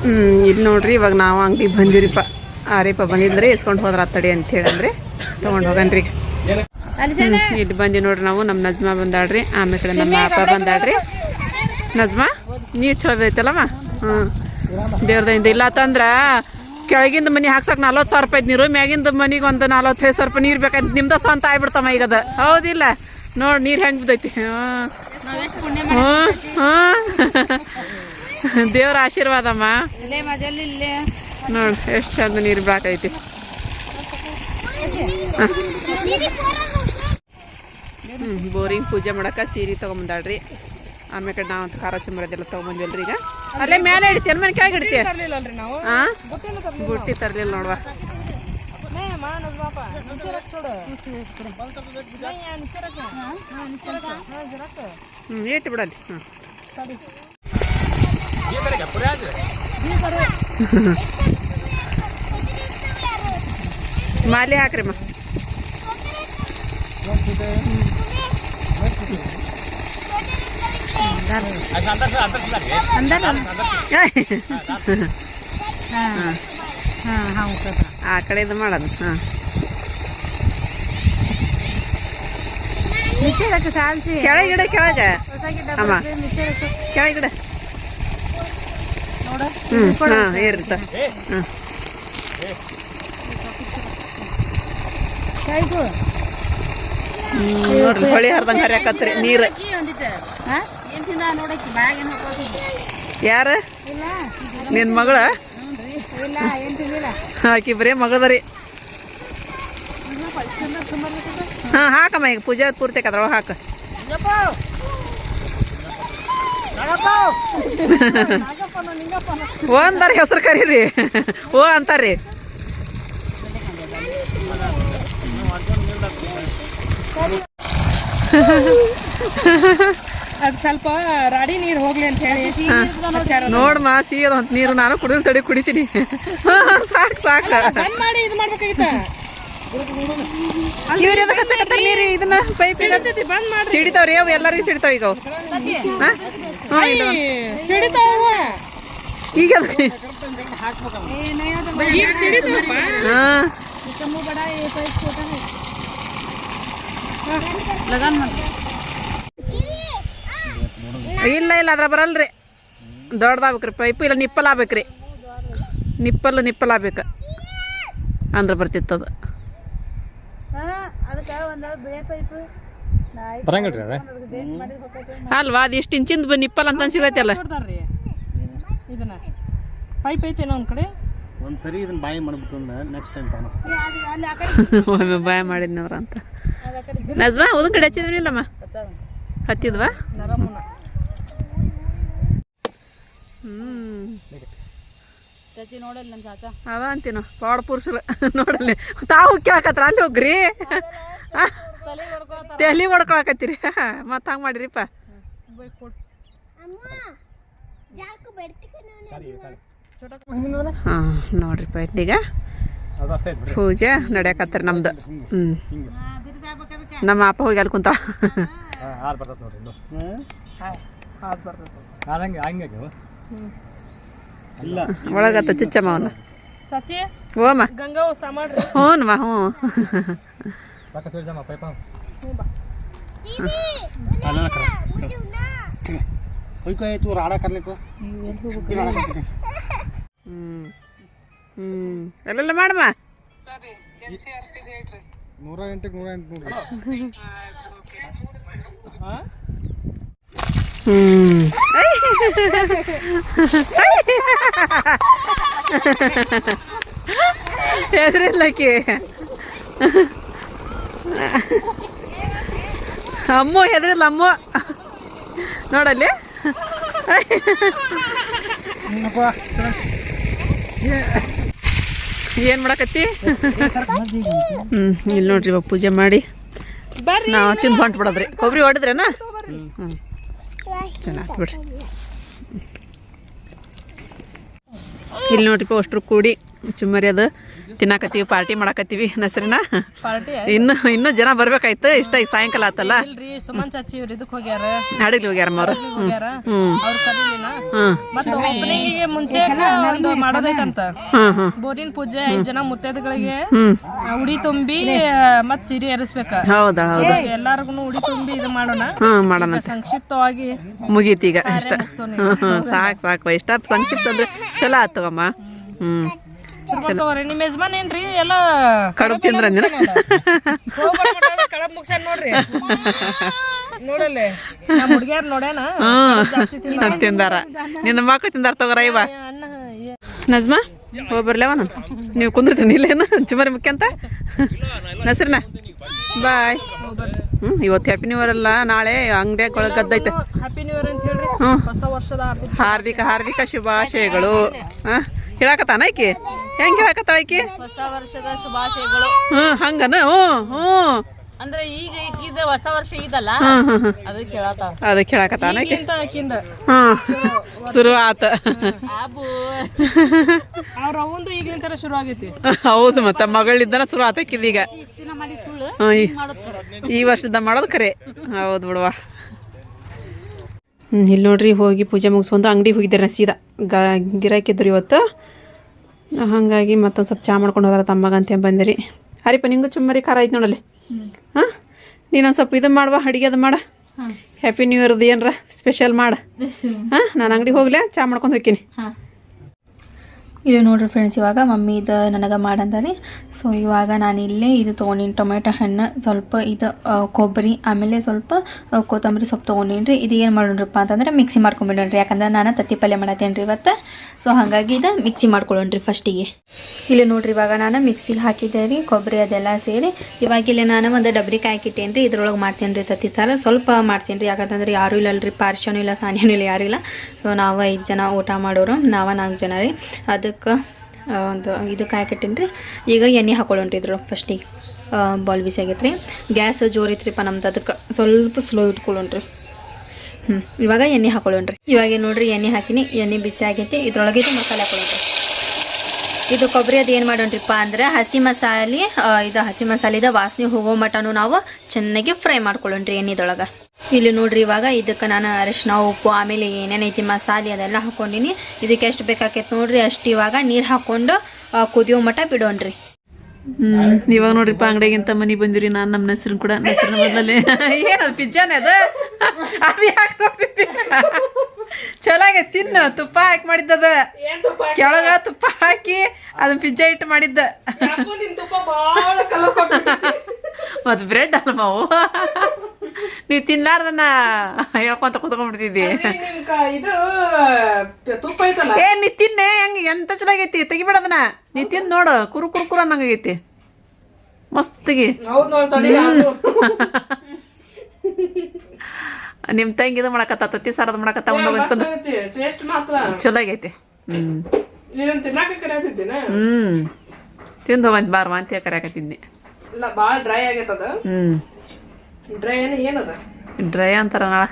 ಹ್ಞೂ ಇಲ್ಲಿ ನೋಡ್ರಿ ಇವಾಗ ನಾವು ಅಂಗಡಿಗೆ ಬಂದಿರಿಪ್ಪ ಆರೇಪ ಬಂದಿದ್ರೆ ಇಸ್ಕೊಂಡು ಹೋದ್ರ ತಡಿ ಅಂತ ಹೇಳಂದ್ರೆ ತೊಗೊಂಡು ಹೋಗನ್ರಿ. ಹ್ಮ್, ಇಲ್ಲಿ ಬಂದಿ ನೋಡ್ರಿ ನಾವು ನಮ್ಮ ನಜ್ಮಾ ಬಂದಾಳ್ರಿ ಆಮೇಲೆ ಕಡೆ ನಮ್ಮ ಅಪ್ಪ ಬಂದಾಳ್ರಿ. ನಜ್ಮಾ ನೀರು ಚಲೋ ಐತಲ್ಲಮ್ಮ ಹ್ಞೂ ದೇವ್ರದಿಂದ ಇಲ್ಲ ಅಂತಂದ್ರ ಕೆಳಗಿಂದ ಮನೆ ಹಾಕ್ಸಕ್ಕೆ ನಲ್ವತ್ತು ಸಾವಿರ ರೂಪಾಯಿ ನೀರು ಮ್ಯಾಗಿಂದ ಮನಿಗೆ ಒಂದು ನಲ್ವತ್ತೈದು ಸಾವಿರ ರೂಪಾಯಿ ನೀರು ಬೇಕಂತ ನಿಮ್ದ ಸ್ವಂತ ಆಗ್ಬಿಡ್ತಮ್ಮ ಈಗ ಅದು ಹೌದಿಲ್ಲ. ನೋಡಿ ನೀರು ಹೆಂಗೆ ಬಿದ್ದೈತಿ. ಹ್ಞೂ ಹಾಂ ದೇವ್ರ ಆಶೀರ್ವಾದಮ್ಮ? ನೋಡಿ ಎಷ್ಟು ಚಂದ ನೀರು ಬಾಕೈತಿ ಹ್ಞೂ ಬೋರಿಂಗ್ ಪೂಜೆ ಮಾಡಕ್ಕೆ ಸೀರೆ ತೊಗೊಂಬಂದಾಳ್ರಿ. ಆಮೇಲೆ ಕಡೆ ನಾವು ಖಾರ ಚಂಬರದೆಲ್ಲ ತೊಗೊಂಬಂದಿಲ್ರಿ ಈಗ. ಅಲ್ಲೇ ಮೇಲೆ ಇಡ್ತೀಯ ಮನೆ ಕೆಳಗೆ ಇಡ್ತೀಯ? ಹಾಂ ಬುಟ್ಟಿ ತರಲಿಲ್ಲ ನೋಡುವ. ಹ್ಞೂ ಇಟ್ಟು ಬಿಡಲ್ಲಿ ಹ್ಞೂ ಮಾಲೆ ಹಾಕ್ರಿ ಮಾ ಆ ಇದು ಮಾಡೋದು. ಹಾಂ. ಕೆಳಗಿಡ ಕೆಳಗ. ಅಮ್ಮ. ಕೆಳಗಿಡ ಹ್ಞೂ ಹಾಂ ಇರ್ತ ಹ್ಞೂ ಹ್ಮ್, ನೋಡ್ರಿ ಹೊಳಿ ಹರ್ದಂಗೆ ಹರಿಯಾಕತ್ರಿ ನೀರು. ಯಾರ? ನಿನ್ನ ಮಗಳ? ಆಕಿ ಬರೀ ಮಗಳದರಿ ಹಾ ಹಾಕಮ್ಮ ಈಗ ಪೂಜೆ ಪೂರ್ತಿ ಅದ್ರ ಹಾಕ. ಓ ಅಂತಾರೆ ಹೆಸರು ಕರೀರಿ. ಓ ಅಂತಾರ್ರಿ ಅದು ಸ್ವಲ್ಪ ರಾಡಿ ನೀರು ಹೋಗ್ಲಿ ಅಂತ ಹೇಳಿ. ನೋಡ್ ಮಾಸಿ ಅಂತ ನೀರು. ನಾನು ಕುಡಿದ ತಡಿ ಕುಡಿತೀನಿ. ಸಾಕು ಸಾಕು. ಮಾಡಿ ಇದು ಮಾಡ್ಬೇಕಾಗಿತ್ತ? ಇವ್ರು ಎದಕ್ಕೆ ಹಚ್ಚಕತ್ತಾರ ನೀರು ಇದನ್ನ ಪೈಪ್ ಸಿಡಿತಾವ್ರಿ ಅವು ಎಲ್ಲರಿಗೂ ಸಿಡಿತಾವ ಈಗ ಈಗ ಇಲ್ಲ ಇಲ್ಲ ಅದ್ರ ಬರಲ್ರಿ. ದೊಡ್ಡದಾಗ್ಬೇಕ್ರಿ ಪೈಪ್ ಇಲ್ಲ ನಿಪ್ಪಲ್ ಆಗ್ಬೇಕ್ರಿ. ನಿಪ್ಪಲ್ ನಿಪ್ಪಲ್ ಆಗ್ಬೇಕು. ಅಂದ್ರೆ ಬರ್ತಿತ್ತದು. ಅದಕ್ಕೆ ಒಂದು ಬಿಳೆ ಪೈಪ್ ಅಲ್ವಾ? ಅದು ಎಷ್ಟು ಇಂಚಿಂದ ಬ- ನಿಪ್ಪಲ್ ಅಂತ ಸಿಗತ್ತಲ್ಲ ನೋಡ್ತಾರ್ರಿ ಇದನ್ನ. ಪೈಪ್ ಐತೇನೋ ಒಂದ್ ಕಡೆ. ಒಂದ್ಸರಿ ಇದನ್ನ ಬಾಯಿ ಮಾಡ್ಬಿಟ್ಟು ನೆಕ್ಸ್ಟ್ ಟೈಮ್ ಒಮ್ಮೆ ಬಾಯ ಮಾಡಿದ್ನವ್ರ ಅಂತ. ನಜ್ಮಾ ಉದನ್ ಕಡೆ ಹಚ್ಚಿದ್ವಿ. ಇಲ್ಲಮ್ಮ ಹತ್ತಿದ್ವಾ ಹ್ಮ್. ಅದ ಅಂತೀನ ಪಾಡ ಪುರುಷರು ನೋಡಲ್ಲಿ. ತಾವು ಕೇಳಕತ್ರ ಅಲ್ಲಿ ಹೋಗ್ರಿ. ತಲೆ ಹೊಡ್ಕೊಳಕತ್ತೀರಿ. ಮತ್ತೆ ಹಂಗೆ ಮಾಡಿರಿಪ್ಪ. ಹಾಂ ನೋಡ್ರಿಪ್ಪ ಈಗ ಪೂಜೆ ನಡೆಯಕತ್ತಾರ ನಮ್ದು. ಹ್ಞೂ ನಮ್ಮ ಅಪ್ಪ ಹೋಗಿ ಅಲ್ಲಿ ಕುಂತ ಒಳಗತ್ತ ಚುಚ್ಚಮ್ಮ ಅವನ. ಓಮ ಹ್ಞೂನಮ್ಮ ಹ್ಞೂ. ಹ್ಮ್. ಹ್ಮ್. ಎಲ್ಲೆಲ್ಲ ಮಾಡಮ್ಮ ನೂರ ಎಂಟಕ್ಕೆ ನೂರ ಎಂಟು ನೋಡ್ರಿ ಅಮ್ಮ ಹೆದ್ರಲ್ಲ ಅಮ್ಮ ಹೆದ್ರಿಲ್ಲ ಅಮ್ಮ. ನೋಡಲ್ಲಿ. ಏನು ಮಾಡಕತ್ತಿ? ಹ್ಮ್ ಇಲ್ಲಿ ನೋಡ್ರಿ ಇವಾಗ ಪೂಜೆ ಮಾಡಿ. ಬರ್ರಿ ನಾವು ತಿಂದು ಹೊಂಟು ಬಿಡೋದ್ರಿ ಕೊಬ್ಬರಿ ಹೊಡೆದ್ರೇನ ಹ್ಞೂ ಚೆನ್ನಾಗಿ ಬಿಡ್ರಿ ಇಲ್ಲಿ ನೋಡ್ರಿಪ್ಪ ಅಷ್ಟ್ರು ಕೂಡಿ ಚುಮ್ಮರಿ ಅದು ತಿನ್ನಾಕತ್ತೀವಿ ಪಾರ್ಟಿ ಮಾಡಾಕತ್ತೀವಿ ನಸರಿನ. ಪಾರ್ಟಿ ಇನ್ನು ಇನ್ನೂ ಜನ ಬರ್ಬೇಕಾಯ್ತು ಇಷ್ಟ ಈ ಸಾಯಂಕಾಲ ಆತಲ್ಲ. ಇದಕ್ ಹೋಗ್ಯಾರ. ಅವರು ಬೋರಿನ ಪೂಜೆ ಐದ್ ಜನ ಮುತ್ತೈದಗಳಿಗೆ ಹ್ಞೂ ಉಡಿ ತುಂಬಿ ಮತ್ ಸೀರೆ ಎರಸ್ಬೇಕ ಹೌದಾ ಹೌದು. ಎಲ್ಲಾರ್ಗು ಉಡಿ ತುಂಬಿ ಇದು ಮಾಡೋಣ. ಮಾಡೋಣ ಸಂಕ್ಷಿಪ್ತವಾಗಿ ಮುಗೀತೀಗ ಈಗ ಇಷ್ಟ. ಸಾಕು ಸಾಕು. ಇಷ್ಟ ಸಂಕ್ಷಿಪ್ತ ಅಂದ್ರೆ ಚಲೋ ಆತವಮ್ಮ ಹ್ಞೂ ಚಲೋ. ತಗೋರಿ. ನಿಮ್ಮ ಯಜಮಾನ್ ಏನ್ರಿ? ಎಲ್ಲ ಕಡುಬು ತಿಂದ್ರಂದಿನ ಕಡಬ್ ಮುಗ್ಸ್ಯಾನ ನೋಡ್ರಿ. ನೋಡಲ್ಲಿ. ನಮ್ಮ ಹುಡ್ಗ್ಯಾರ ನೋಡ್ಯಾನ? ಹ್ಞೂ ತಿಂದಾರ. ನಿನ್ನ ಮಕ್ಳು ತಿಂದಾರ ತಗೋರ ಇವ ನಜ್ಮಾ ಹೋಗಿ ನೀವು ಕುಂದಿರ್ತೀನಿ ಇಲ್ಲೇನ? ಚುಮರಿ ಮುಖ್ಯ ಅಂತ? ನಸ್ರಿನ ಬಾಯ್. ಹ್ಞೂ ಇವತ್ತು ಹ್ಯಾಪಿ ನ್ಯೂ ಇಯರ್ ಅಲ್ಲ. ನಾಳೆ ಅಂಗಡಿಯಾಗ ಒಳಗೆ ಗದ್ದೈತೆ. ಹ್ಞೂ ವರ್ಷದ ಹಾರ್ದಿಕ ಹಾರ್ದಿಕ ಹಾರ್ದಿಕ ಶುಭಾಶಯಗಳು. ಹಾಂ. ಹೇಳಕತ್ತಾನ ಆಕಿ? ಹೆಂಗೆ ಹೇಳಕತ್ತಾಳ ಆಕಿ? ಹೊಸ ವರ್ಷದ ಶುಭಾಶಯಗಳು. ಹ್ಮ್ ಹಂಗನ? ಹ್ಞೂ ಹ್ಞೂ ಅಂದ್ರೆ ಈಗ ಇದ್ದ ಹೊಸ ವರ್ಷ ಇದಲ್ಲ ಅದಕ್ಕೆ ಹೇಳತಾವ ಅದಕ್ಕೆ ಹೇಳಕತ್ತಾನ ಆಕಿ? ಅಂತ ಆಕಿಂದ. ಹಾಂ ಶುರು ಆತ ಆಬು. ಅವ್ರ ಅವಂದು ಈಗಿನ ಶುರು ಆಗೈತಿ ಹೌದು ಮತ್ತ ಮಗಳಿದ್ದನ ಶುರು ಆತಕ್ಕಿದೀಗ ಈ ಮಾಡೋದ್ ಖರೆ. ಈ ವರ್ಷದ ಮಾಡೋದು ಕರೆ. ಹೌದು ಬಿಡುವ. ಇಲ್ಲಿ ನೋಡ್ರಿ ಹೋಗಿ ಪೂಜೆ ಮುಗಿಸ್ಕೊಂಡು ಅಂಗಡಿ ಹೋಗಿದ್ದಾರೆ ಸೀದಾ. ಗ ಗಿರಾಕಿದ್ರು ಇವತ್ತು. ಹಾಗಾಗಿ ಮತ್ತೊಂದು ಸ್ವಲ್ಪ ಚಾ ಮಾಡ್ಕೊಂಡು ಹೋದ್ರೆ ತಮ್ಮಗ ಅಂತ ಬಂದಿರಿ. ಅರಿಪ್ಪ ನಿಂಗೂ ಚುಮ್ಮರಿ ಖಾರ ಆಯ್ತು ನೋಡಲ್ಲಿ. ಹಾಂ? ನೀನೊಂದು ಸ್ವಲ್ಪ ಇದು ಮಾಡುವ ಅಡುಗೆ ಅದು ಮಾಡ. ಹ್ಯಾಪಿ ನ್ಯೂ ಇಯರ್ದು ಏನರ ಸ್ಪೆಷಲ್ ಮಾಡ. ಹಾಂ? ನಾನು ಅಂಗಡಿಗೆ ಹೋಗ್ಲಾ ಚಾ ಮಾಡ್ಕೊಂಡು ಹೋಗ್ತೀನಿ. ಇಲ್ಲಿ ನೋಡ್ರಿ ಫ್ರೆಂಡ್ಸ್ ಇವಾಗ ಮಮ್ಮಿ ಇದು ನನಗೆ ಮಾಡಂದರಿ. ಸೊ ಇವಾಗ ನಾನು ಇಲ್ಲೇ ಇದು ತೊಗೊಂಡಿನಿ. ಟೊಮೆಟೊ ಹಣ್ಣು, ಸ್ವಲ್ಪ ಇದು ಕೊಬ್ಬರಿ, ಆಮೇಲೆ ಸ್ವಲ್ಪ ಕೊತ್ತಂಬರಿ ಸೊಪ್ಪು ತೊಗೊಂಡಿನಿ ಇದು ಏನು ಮಾಡೋಣ್ರಪ್ಪ ಅಂತಂದ್ರೆ ಮಿಕ್ಸಿ ಮಾಡ್ಕೊಂಬಿಡೋಣ್ರಿ. ಯಾಕಂದ್ರೆ ನಾನು ತತ್ತಿ ಪಲ್ಯ ಮಾಡತ್ತೇನೆ ರೀ ಇವತ್ತು. ಸೊ ಹಾಗಾಗಿ ಇದು ಮಿಕ್ಸಿ ಮಾಡ್ಕೊಳ್ಳೋಣ್ರಿ ಫಸ್ಟಿಗೆ ಇಲ್ಲಿ ನೋಡ್ರಿ ಇವಾಗ ನಾನು ಮಿಕ್ಸಿಗೆ ಹಾಕಿದ್ದೆ ರೀ, ಕೊಬ್ಬರಿ ಅದೆಲ್ಲ ಸೇರಿ. ಇವಾಗ ಇಲ್ಲಿ ನಾನು ಒಂದು ಡಬ್ರಿ ಕಾಯ್ಕಿಟ್ಟೇನಿ ರೀ ಇದ್ರೊಳಗೆ ಮಾಡ್ತೀನಿ ರೀ ತತ್ತಿ ಸಾರ. ಸ್ವಲ್ಪ ಮಾಡ್ತೀನಿ ರೀ ಯಾಕಂತಂದ್ರೆ ಯಾರೂ ಇಲ್ಲಲ್ರಿ ಪಾರ್ಶನೂ ಇಲ್ಲ ಸಾನಿಯೂ ಇಲ್ಲ, ಯಾರೂ ಇಲ್ಲ. ಸೊ ನಾವು ಐದು ಜನ ಊಟ ಮಾಡೋರು. ನಾವು ನಾಲ್ಕು ಜನ ರೀ. ಅದಕ್ಕೆ ಒಂದು ಇದು ಕಾಯಕಟ್ಟಿನಿ ರೀ ಈಗ ಎಣ್ಣೆ ಹಾಕೊಳ್ಳೋಣ್ರಿ ಇದ್ರೊಳಗೆ ಫಸ್ಟಿಗೆ ಬಾಲ್ ಬಿಸಿ ಆಗೈತೆ ರೀ ಗ್ಯಾಸ್ ಜೋರು ಐತ್ರಿಪ್ಪ ನಮ್ದು ಅದಕ್ಕೆ. ಸ್ವಲ್ಪ ಸ್ಲೋ ಇಟ್ಕೊಳ್ಳೋಣ್ರಿ. ಹ್ಞೂ ಇವಾಗ ಎಣ್ಣೆ ಹಾಕೊಳ್ಳೋಣ್ರಿ. ಇವಾಗ ನೋಡ್ರಿ ಎಣ್ಣೆ ಹಾಕಿನಿ. ಎಣ್ಣೆ ಬಿಸಿ ಆಗೈತಿ. ಇದ್ರೊಳಗೆ ಇದು ಮಸಾಲೆ ಹಾಕೊಳ್ಳೋಣ್ರಿ. ಇದು ಕೊಬ್ಬರಿ ಅದು ಏನು ಮಾಡೋಣ್ರಿಪ್ಪ ಅಂದರೆ ಹಸಿ ಮಸಾಲೆ ಇದು ಹಸಿ ಮಸಾಲೆದ ವಾಸನೆ ಹೋಗೋ ಮಟನು ನಾವು ಚೆನ್ನಾಗಿ ಫ್ರೈ ಮಾಡ್ಕೊಳ್ಳೋಣ್ರಿ ಎಣ್ಣೆದೊಳಗೆ. ಇಲ್ಲಿ ನೋಡ್ರಿ ಇವಾಗ ಇದಕ್ಕೆ ನಾನು ಅರಿಶಿನ, ಉಪ್ಪು, ಆಮೇಲೆ ಏನೇನೈತಿ ಮಸಾಲೆ ಅದೆಲ್ಲ ಹಾಕೊಂಡಿನಿ. ಇದಕ್ಕೆ ಎಷ್ಟು ಬೇಕಾಕೈತೆ ನೋಡ್ರಿ, ಅಷ್ಟು ಇವಾಗ ನೀರು ಹಾಕ್ಕೊಂಡು ಕುದಿಯೋ ಮಟ ಬಿಡೋಣ್ರಿ. ಹ್ಮ್, ಇವಾಗ ನೋಡ್ರಿಪ್ಪ ಅಂಗಡಿಗಿಂತ ಮನಿ ಬಂದಿರಿ ನಾನು ನಮ್ಮ ಹೆಸರು ಕೂಡ ಹೆಸರು ಮೊದಲಲ್ಲಿ ಏನಲ್ಲ ಪಿಜ್ಜಾನೇ ಅದು? ಅದು ಯಾಕೆ ನೋಡ್ತಿದ್ದಿ ಚಲೋ ತಿನ್ನ ತುಪ್ಪ ಹಾಕಿ ಮಾಡಿದ್ದದ. ಕೆಳಗ ತುಪ್ಪ ಹಾಕಿ ಅದನ್ನ ಪಿಜ್ಜಾ ಇಟ್ಟು ಮಾಡಿದ್ದ. ಮತ್ ಬ್ರೆಡ್ ಅಲ್ಲ ಮಾವು ನೀವು ತಿನ್ನಾರ್ದನ್ನ ಹೇಳ್ಕೊಂತ ಕುತ್ಕೊಂಡ್ಬಿಡ್ತಿದ್ದಿ. ಏ ನೀ ತಿನ್ನೆ ಹೆಂಗೆ ಎಂತ ಚಲೋ ಆಗೈತಿ ತೆಗಿಬೇಡ ಅದನ್ನ. ನೀ ತಿಂದು ನೋಡು ಕುರು ಕುರು ಕುರು ಅನ್ನಂಗೈತಿ. ಮಸ್ತಿಗೆ. ನಿಮ್ಮ ತಂಗಿ ಇದು ಮಾಡಕತ್ತ ತತ್ತಿ ಸಾರದ ಮಾಡಕತ್ತ ಉಂಡ ಬಂದ್ಕೊಂಡು ಚಲೋ ಆಗೈತಿ ಹ್ಮ್. ತಿಂದು ಬಂದ್ ಬಾರ್ ಅಂತ ಕರ್ಯಾಕತ್ತಿದ್ನಿ. ಇಲ್ಲ ಭಾಳ ಡ್ರೈ ಆಗೈತದ ಹ್ಮ್. ಡ್ರೈ ಏನದ? ಡ್ರೈ ಅಂತಾರ ನಾಳ.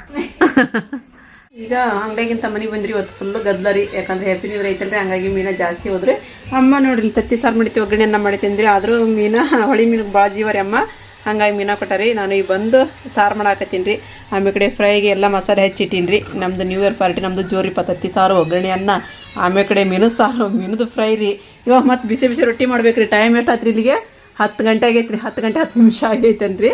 ಈಗ ಅಂಗಡಿಗಿಂತ ಮನಿ ಬಂದ್ರಿ ಇವತ್ತು ಫುಲ್ ಗದ್ಲರಿ ಯಾಕಂದ್ರೆ ಹ್ಯಾಪಿ ನ್ಯೂ ಇಯರ್ ಐತಲ್ರಿ ಹಂಗಾಗಿ ಮೀನ ಜಾಸ್ತಿ ಹೋದ್ರಿ. ಅಮ್ಮ ನೋಡ್ರಿ ತತ್ತಿ ಸಾರು ಮಾಡಿತಿ ಒಗ್ಗರಣೆಯನ್ನ ಮಾಡಿ ತಿಂದ್ರಿ. ಆದ್ರೂ ಮೀನ ಹೊಳಿ ಮೀನಿಗೆ ಭಾಳ ಜೀವರಿ ಅಮ್ಮ. ಹಂಗಾಗಿ ಮೀನಾ ಕೊಟ್ಟಾರಿ ನಾನು ಈಗ ಬಂದು ಸಾರು ಮಾಡಾಕತ್ತೀನಿ ರೀ. ಆಮೇಲೆ ಕಡೆ ಫ್ರೈಗೆ ಎಲ್ಲ ಮಸಾಲೆ ಹಚ್ಚಿಟ್ಟೀನಿ ರೀ. ನಮ್ದು ನ್ಯೂ ಇಯರ್ ಪಾರ್ಟಿ ನಮ್ದು ಜೋರಿ ಪತತ್ತಿ ಸಾರು ಒಗ್ಗರಣೆ ಅನ್ನ. ಆಮೇಲೆ ಕಡೆ ಮೀನು ಸಾರು ಮೀನದು ಫ್ರೈ ರೀ. ಇವಾಗ ಮತ್ತೆ ಬಿಸಿ ಬಿಸಿ ರೊಟ್ಟಿ ಮಾಡ್ಬೇಕು ರೀ ಟೈಮ್ ಎಷ್ಟಾತ್ರಿ ಇಲ್ಲಿಗೆ? ಹತ್ತು ಗಂಟೆ ಆಗೈತೆ ರೀ ಹತ್ತು ಗಂಟೆ ಹತ್ತು ನಿಮಿಷ ಆಗೈತೆನ್ರಿ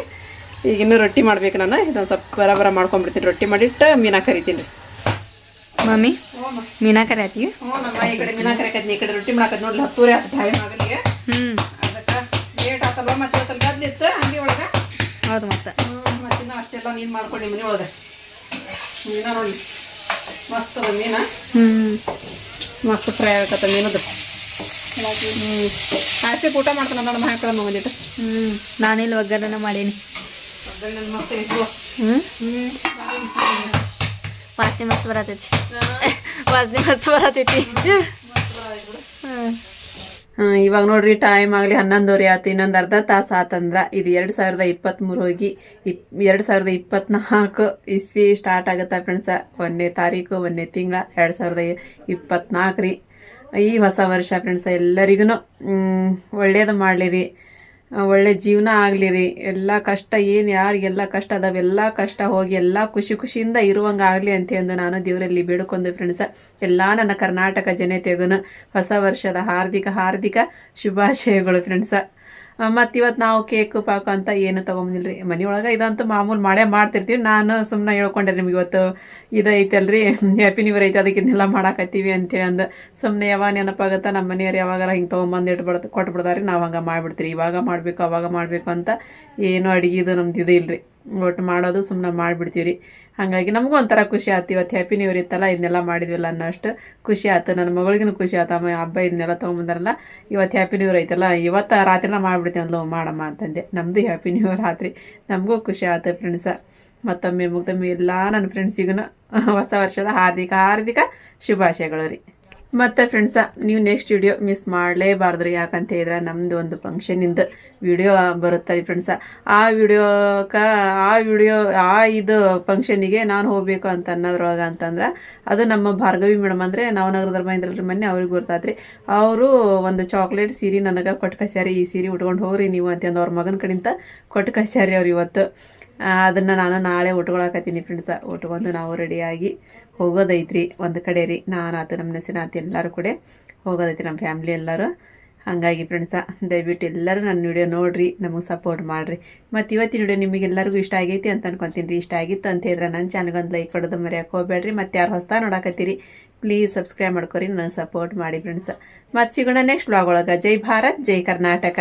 ಈಗ ಇನ್ನೂ ರೊಟ್ಟಿ ಮಾಡ್ಬೇಕು ನಾನು. ಇದೊಂದು ಸ್ವಲ್ಪ ಬರ ಮಾಡ್ಕೊಂಡ್ಬಿಡ್ತೀನಿ ರೊಟ್ಟಿ ಮಾಡಿಟ್ಟು ಮೀನಾ ಕರಿತೀನಿ ರೀ. ಮಮ್ಮಿ ಮೀನಾ ಕರೆ ಹ್ಞೂ ನಮ್ಮ ಈ ಕಡೆ ಮೀನಾ ಕರಿಕತ್ನಿ ಈ ಕಡೆ ರೊಟ್ಟಿ ಮಾಡಕ್ಕೆ ನೋಡಿ ಹತ್ತೂರಿ ಹತ್ತು ಟೈಮ್ ಆಗಲಿಗೆ ಹ್ಞೂ ಲೇಟ್ ಆತಲ್ವ? ಮತ್ತೆ ಇವತ್ತಲ್ಲಿ ಗದ್ಲಿತ್ತು ಅಂಗಡಿ ಒಳಗೆ? ಹೌದು ಮತ್ತೆ. ಮತ್ತೆ ಇನ್ನೂ ಅಷ್ಟೆಲ್ಲ ನೀನು ಮಾಡ್ಕೊಂಡು ಮನೆ ಒಳಗೆ. ಮೀನ ನೋಡಿ. ಮಸ್ತ್ ಅದ ಮೀನ? ಹ್ಞೂ ಮಸ್ತ್ ಫ್ರೈ ಆಗತ್ತ ಮೀನದು. ಹ್ಞೂ ಆಸೆ ಊಟ ಮಾಡ್ತಾನೆ ನೋಡಮ್ಮ ಮಹಾಕಳಮ್ಮ ಬಂದಿಟ್ಟು ಹ್ಞೂ ನಾನಿಲ್ಲ ಒಗ್ಗರಣೆ ಮಾಡೀನಿ. ಒಗ್ಗರಣೆ ಮಸ್ತ್ ಹ್ಞೂ ವಾಸನೆ ಮಸ್ತ್ ಬರತೈತಿ. ವಾಸನೆ ಮಸ್ತ್ ಬರತೈತಿ. ಹ್ಞೂ ಇವಾಗ ನೋಡ್ರಿ ಟೈಮ್ ಆಗಲಿ ಹನ್ನೊಂದುವರೆ ಆತು ಇನ್ನೊಂದು ಅರ್ಧ ತಾಸು ಆತಂದ್ರ ಇದು ಎರಡು ಸಾವಿರದ ಇಪ್ಪತ್ತ್ಮೂರು ಹೋಗಿ ಇಪ್, ಎರಡು ಸಾವಿರದ ಇಪ್ಪತ್ನಾಲ್ಕು ಇಸ್ವಿ ಸ್ಟಾರ್ಟ್ ಆಗುತ್ತಾ ಫ್ರೆಂಡ್ಸ ಒಂದನೇ ತಾರೀಕು, ಒಂದನೇ ತಿಂಗಳ, ಎರಡು ಸಾವಿರದ ಇಪ್ಪತ್ನಾಲ್ಕು ರೀ. ಈ ಹೊಸ ವರ್ಷ ಫ್ರೆಂಡ್ಸ ಎಲ್ಲರಿಗೂ ಒಳ್ಳೇದು ಮಾಡಲಿರಿ ಒಳ್ಳೆ ಜೀವನ ಆಗಲಿ ರೀ ಎಲ್ಲ ಕಷ್ಟ ಏನು ಯಾರಿಗೆಲ್ಲ ಕಷ್ಟ ಅದಾವೆಲ್ಲ ಕಷ್ಟ ಹೋಗಿ ಎಲ್ಲ ಖುಷಿ ಖುಷಿಯಿಂದ ಇರುವಂಗೆ ಆಗಲಿ ಅಂತ ಅಂದು ನಾನು ದೇವರಲ್ಲಿ ಬೇಡ್ಕೊಂಡೆ ಫ್ರೆಂಡ್ಸ ಎಲ್ಲ ನನ್ನ ಕರ್ನಾಟಕ ಜನತೆಗೂ ಹೊಸ ವರ್ಷದ ಹಾರ್ದಿಕ ಹಾರ್ದಿಕ ಶುಭಾಶಯಗಳು ಫ್ರೆಂಡ್ಸ ಮತ್ತು ಇವತ್ತು ನಾವು ಕೇಕು, ಪಾಕ ಅಂತ ಏನು ತೊಗೊಂಬಂದಿಲ್ಲ ರೀ ಮನೆಯೊಳಗೆ ಇದಂತೂ ಮಾಮೂಲು ಮಾಡೇ ಮಾಡ್ತಿರ್ತೀವಿ. ನಾನು ಸುಮ್ಮನೆ ಹೇಳ್ಕೊಂಡೆ ನಿಮ್ಗೆ ಇವತ್ತು ಇದು ಐತಲ್ರಿ ಹ್ಯಾಪಿ ನ್ಯೂ ಇಯರ್ ಐತೆ, ಅದಕ್ಕೆ ಇದನ್ನೆಲ್ಲ ಮಾಡಾಕತ್ತೀವಿ ಅಂತೇಳಿ ಅಂದು. ಸುಮ್ಮನೆ ಯಾವಾಗ ನೆನಪಾಗತ್ತಾ, ನಮ್ಮ ಮನೆಯವ್ರು ಯಾವಾಗಾರ ಹಿಂಗೆ ತೊಗೊಂಬಂದು ಇಟ್ಬಿಡ್ತು ಕೊಟ್ಬಿಡ್ತಾರೆ ನಾವು ಹಂಗೆ ಮಾಡಿಬಿಡ್ತೀರಿ. ಇವಾಗ ಮಾಡಬೇಕು, ಅವಾಗ ಮಾಡಬೇಕು ಅಂತ ಏನು ಅಡುಗೆದು ನಮ್ದು ಇದು ಇಲ್ರಿ. ಒಟ್ಟು ಮಾಡೋದು ಸುಮ್ಮನೆ ಮಾಡಿಬಿಡ್ತೀವಿ ರೀ ಹಾಗಾಗಿ ನಮಗೂ ಒಂಥರ ಖುಷಿ ಆಯ್ತು ಇವತ್ತು ಹ್ಯಾಪಿ ನ್ಯೂ ಇಯರ್ ಇತ್ತಲ್ಲ, ಇದನ್ನೆಲ್ಲ ಮಾಡಿದ್ವಿಲ್ಲ ಅನ್ನೋ ಅಷ್ಟು ಖುಷಿ ಆಯ್ತು ನನ್ನ ಮಗಳಿಗೂ ಖುಷಿ ಆಯ್ತು ಅಮ್ಮ, ಹಬ್ಬ ಇದನ್ನೆಲ್ಲ ತೊಗೊಂಬಂದ್ರಲ್ಲ, ಇವತ್ತು ಹ್ಯಾಪಿ ನ್ಯೂ ಇಯರ್ ಐತಲ್ಲ, ಇವತ್ತು ರಾತ್ರಿನ ಮಾಡಿಬಿಡ್ತೀನಿ ಅಂದ್ಲು. ಮಾಡಮ್ಮ ಅಂತಂದೆ. ನಮ್ಮದು ಹ್ಯಾಪಿ ನ್ಯೂ ಇಯರ್ ರಾತ್ರಿ. ನಮಗೂ ಖುಷಿ ಆಯ್ತು ಫ್ರೆಂಡ್ಸ ಮತ್ತೊಮ್ಮೆ ಮುಗ್ದೊಮ್ಮೆ ಎಲ್ಲ ನನ್ನ ಫ್ರೆಂಡ್ಸಿಗೂ ಹೊಸ ವರ್ಷದ ಹಾರ್ದಿಕ ಹಾರ್ದಿಕ ಶುಭಾಶಯಗಳು ರೀ. ಮತ್ತು ಫ್ರೆಂಡ್ಸ ನೀವು ನೆಕ್ಸ್ಟ್ ವಿಡಿಯೋ ಮಿಸ್ ಮಾಡಲೇಬಾರ್ದು ಯಾಕಂತ ಹೇಳಿದ್ರೆ ನಮ್ಮದು ಒಂದು ಫಂಕ್ಷನಿಂದ ವಿಡಿಯೋ ಬರುತ್ತೆ ರೀ ಫ್ರೆಂಡ್ಸ ಆ ವಿಡಿಯೋಕ ಆ ವಿಡಿಯೋ ಆ ಇದು ಫಂಕ್ಷನಿಗೆ ನಾನು ಹೋಗಬೇಕು ಅಂತ ಅನ್ನೋದ್ರೊಳಗೆ ಅಂತಂದ್ರೆ ಅದು ನಮ್ಮ ಭಾರ್ಗವಿ ಮೇಡಮ್ ಅಂದರೆ ನವನಗರ ಬಂದ್ರಲ್ರಿ ಮೊನ್ನೆ ಅವ್ರಿಗೆ ಗೊತ್ತಾತ್ರಿ. ಅವರು ಒಂದು ಚಾಕ್ಲೇಟ್ ಸೀರೆ ನನಗೆ ಕೊಟ್ಟು ಕಳ್ಸ್ಯಾರಿ. ಈ ಸೀರೆ ಉಟ್ಕೊಂಡು ಹೋಗ್ರಿ ನೀವು ಅಂತಂದು ಅವ್ರ ಮಗನ ಕಡೆಯಿಂದ ಕೊಟ್ಟು ಕಳ್ಸ್ಯಾರಿ ಅವ್ರು ಇವತ್ತು. ಅದನ್ನು ನಾನು ನಾಳೆ ಉಟ್ಕೊಳಕತ್ತೀನಿ ಫ್ರೆಂಡ್ಸ ಉಟ್ಕೊಂಡು ನಾವು ರೆಡಿಯಾಗಿ ಹೋಗೋದೈತ್ರಿ, ಒಂದು ಕಡೆ ರೀ. ನಾನು ಆತು ನಮ್ಮ ನೆಸಿನ ಆತು ಎಲ್ಲರೂ ಕೂಡ ಹೋಗೋದೈತಿ ನಮ್ಮ ಫ್ಯಾಮ್ಲಿ ಎಲ್ಲರೂ. ಹಾಗಾಗಿ ಫ್ರೆಂಡ್ಸ ದಯವಿಟ್ಟು ಎಲ್ಲರೂ ನನ್ನ ವಿಡಿಯೋ ನೋಡಿರಿ, ನಮಗೆ ಸಪೋರ್ಟ್ ಮಾಡಿರಿ. ಮತ್ತು ಇವತ್ತಿನ ವಿಡಿಯೋ ನಿಮಗೆಲ್ಲರಿಗೂ ಇಷ್ಟ ಆಗೈತಿ ಅಂತ ಅನ್ಕೊತೀನಿ ರೀ. ಇಷ್ಟ ಆಗಿತ್ತು ಅಂತ ಹೇಳಿದ್ರೆ ನನ್ನ ಚಾನಲ್ಗೆ ಒಂದು ಲೈಕ್ ಕೊಡೋದು ಮರೆಯೋಕೆ ಹೋಗ್ಬೇಡ್ರಿ. ಮತ್ತು ಯಾರು ಹೊಸ ನೋಡಾಕತ್ತೀರಿ ಪ್ಲೀಸ್ ಸಬ್ಸ್ಕ್ರೈಬ್ ಮಾಡ್ಕೊರಿ ನನಗೆ ಸಪೋರ್ಟ್ ಮಾಡಿ ಫ್ರೆಂಡ್ಸ ಮತ್ತೆ ಸಿಗೋಣ ನೆಕ್ಸ್ಟ್ ಬ್ಲಾಗ್ ಒಳಗೆ. ಜೈ ಭಾರತ್, ಜೈ ಕರ್ನಾಟಕ.